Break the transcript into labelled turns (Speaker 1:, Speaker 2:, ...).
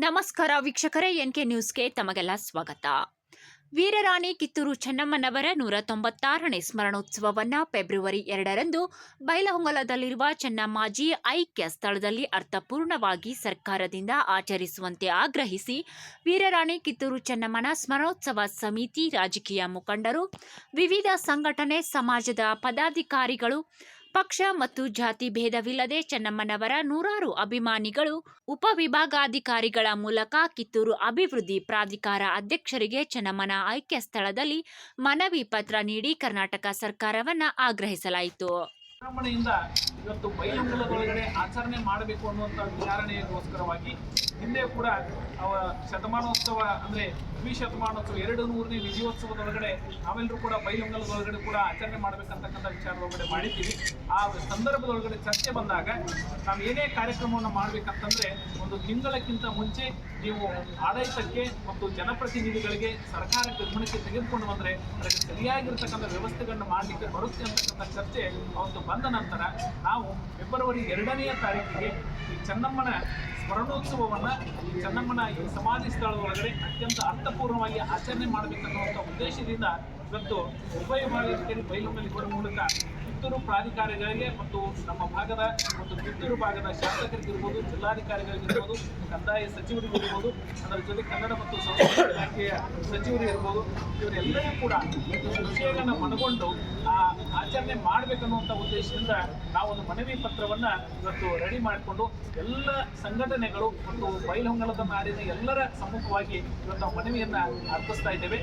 Speaker 1: ನಮಸ್ಕಾರ ವೀಕ್ಷಕರೇ N K ನ್ಯೂಸ್ಗೆ ತಮಗೆಲ್ಲ ಸ್ವಾಗತ. ವೀರರಾಣಿ ಕಿತ್ತೂರು ಚೆನ್ನಮ್ಮನವರ ನೂರ ತೊಂಬತ್ತಾರನೇ ಸ್ಮರಣೋತ್ಸವವನ್ನ ಫೆಬ್ರವರಿ ಎರಡರಂದು ಬೈಲಹೊಂಗಲದಲ್ಲಿರುವ ಚೆನ್ನಮ್ಮಾಜಿ ಐಕ್ಯ ಸ್ಥಳದಲ್ಲಿ ಅರ್ಥಪೂರ್ಣವಾಗಿ ಸರ್ಕಾರದಿಂದ ಆಚರಿಸುವಂತೆ ಆಗ್ರಹಿಸಿ ವೀರರಾಣಿ ಕಿತ್ತೂರು ಚೆನ್ನಮ್ಮನ ಸ್ಮರಣೋತ್ಸವ ಸಮಿತಿ ರಾಜಕೀಯ ಮುಖಂಡರು, ವಿವಿಧ ಸಂಘಟನೆ, ಸಮಾಜದ ಪದಾಧಿಕಾರಿಗಳು ಪಕ್ಷ ಮತ್ತು ಜಾತಿ ಭೇದವಿಲ್ಲದೆ ಚೆನ್ನಮ್ಮನವರ ನೂರಾರು ಅಭಿಮಾನಿಗಳು ಉಪವಿಭಾಗಾಧಿಕಾರಿಗಳ ಮೂಲಕ ಕಿತ್ತೂರು ಅಭಿವೃದ್ಧಿ ಪ್ರಾಧಿಕಾರ ಅಧ್ಯಕ್ಷರಿಗೆ ಚೆನ್ನಮ್ಮನ ಆಯ್ಕೆ ಸ್ಥಳದಲ್ಲಿ ಮನವಿ ಪತ್ರ ನೀಡಿ ಕರ್ನಾಟಕ ಸರ್ಕಾರವನ್ನ ಆಗ್ರಹಿಸಲಾಯಿತು.
Speaker 2: ಇವತ್ತು ಆಚರಣೆ ಮಾಡಬೇಕು ಅನ್ನುವಂಥ ವಿಚಾರಣೆಗೋಸ್ಕರವಾಗಿ ಹಿಂದೆ ಕೂಡ ಅವ ಶತಮಾನೋತ್ಸವ ಅಂದ್ರೆ ದ್ವಿಶತಮಾನೋತ್ಸವ ಎರಡು ನೂರನೇ ವಿಜಯೋತ್ಸವದೊಳಗಡೆ ನಾವೆಲ್ಲರೂ ಕೂಡ ಬೈಲಂಗಲದೊಳಗಡೆ ಕೂಡ ಆಚರಣೆ ಮಾಡಬೇಕಂತಕ್ಕಂಥ ವಿಚಾರದೊಳಗಡೆ ಮಾಡಿದ್ದೀವಿ. ಆ ಸಂದರ್ಭದೊಳಗಡೆ ಚರ್ಚೆ ಬಂದಾಗ ನಾವು ಏನೇ ಕಾರ್ಯಕ್ರಮವನ್ನು ಮಾಡಬೇಕಂತಂದರೆ ಒಂದು ತಿಂಗಳಕ್ಕಿಂತ ಮುಂಚೆ ನೀವು ಆಡಳಿತಕ್ಕೆ ಮತ್ತು ಜನಪ್ರತಿನಿಧಿಗಳಿಗೆ ಸರ್ಕಾರ ಗಮನಕ್ಕೆ ತೆಗೆದುಕೊಂಡು ಬಂದ್ರೆ ಅದಕ್ಕೆ ಸರಿಯಾಗಿರ್ತಕ್ಕಂಥ ವ್ಯವಸ್ಥೆಗಳನ್ನ ಮಾಡಲಿಕ್ಕೆ ಬರುತ್ತೆ ಅಂತಕ್ಕಂಥ ಚರ್ಚೆ ಅವತ್ತು ಬಂದ ನಂತರ ನಾವು ಫೆಬ್ರವರಿ ಎರಡನೆಯ ತಾರೀಕಿಗೆ ಈ ಚೆನ್ನಮ್ಮನ ಸ್ಮರಣೋತ್ಸವವನ್ನ ಈ ಚೆನ್ನಮ್ಮನ ಈ ಸಮಾಧಿ ಸ್ಥಳದೊಳಗಡೆ ಅತ್ಯಂತ ಅರ್ಥಪೂರ್ಣವಾಗಿ ಆಚರಣೆ ಮಾಡಬೇಕನ್ನುವಂಥ ಉದ್ದೇಶದಿಂದ ಇವತ್ತು ಉಭಯ ಭಾಗದಲ್ಲಿ ಕೊಡುವ ಮೂಲಕ ಕಿತ್ತೂರು ಪ್ರಾಧಿಕಾರಿಗಳಿಗೆ ಮತ್ತು ನಮ್ಮ ಭಾಗದ ಮತ್ತು ಕಿತ್ತೂರು ಭಾಗದ ಶಾಸಕರಿಗಿರ್ಬೋದು, ಜಿಲ್ಲಾಧಿಕಾರಿಗಳಿಗಿರ್ಬೋದು, ಕಂದಾಯ ಸಚಿವರಿಗಿರ್ಬೋದು, ಅದರ ಜೊತೆ ಕನ್ನಡ ಮತ್ತು ಸಂಸ್ಕೃತಿ ಇಲಾಖೆಯ ಸಚಿವರು ಇರ್ಬೋದು, ಇವರೆಲ್ಲರೂ ಕೂಡ ವಿಷಯಗಳನ್ನ ಮನಗೊಂಡು ಆ ಆಚರಣೆ ಮಾಡಬೇಕನ್ನುವಂಥ ಉದ್ದೇಶದಿಂದ ನಾವೊಂದು ಮನವಿ ಪತ್ರವನ್ನ ಇವತ್ತು ರೆಡಿ ಮಾಡಿಕೊಂಡು ಎಲ್ಲ ಸಂಘಟನೆಗಳು ಮತ್ತು ಬೈಲಹೊಂಗಲದ ಮಾರಿನ ಎಲ್ಲರ ಸಮ್ಮುಖವಾಗಿ ಇವತ್ತು ನಾವು ಮನವಿಯನ್ನು ಅರ್ಪಿಸ್ತಾ ಇದ್ದೇವೆ.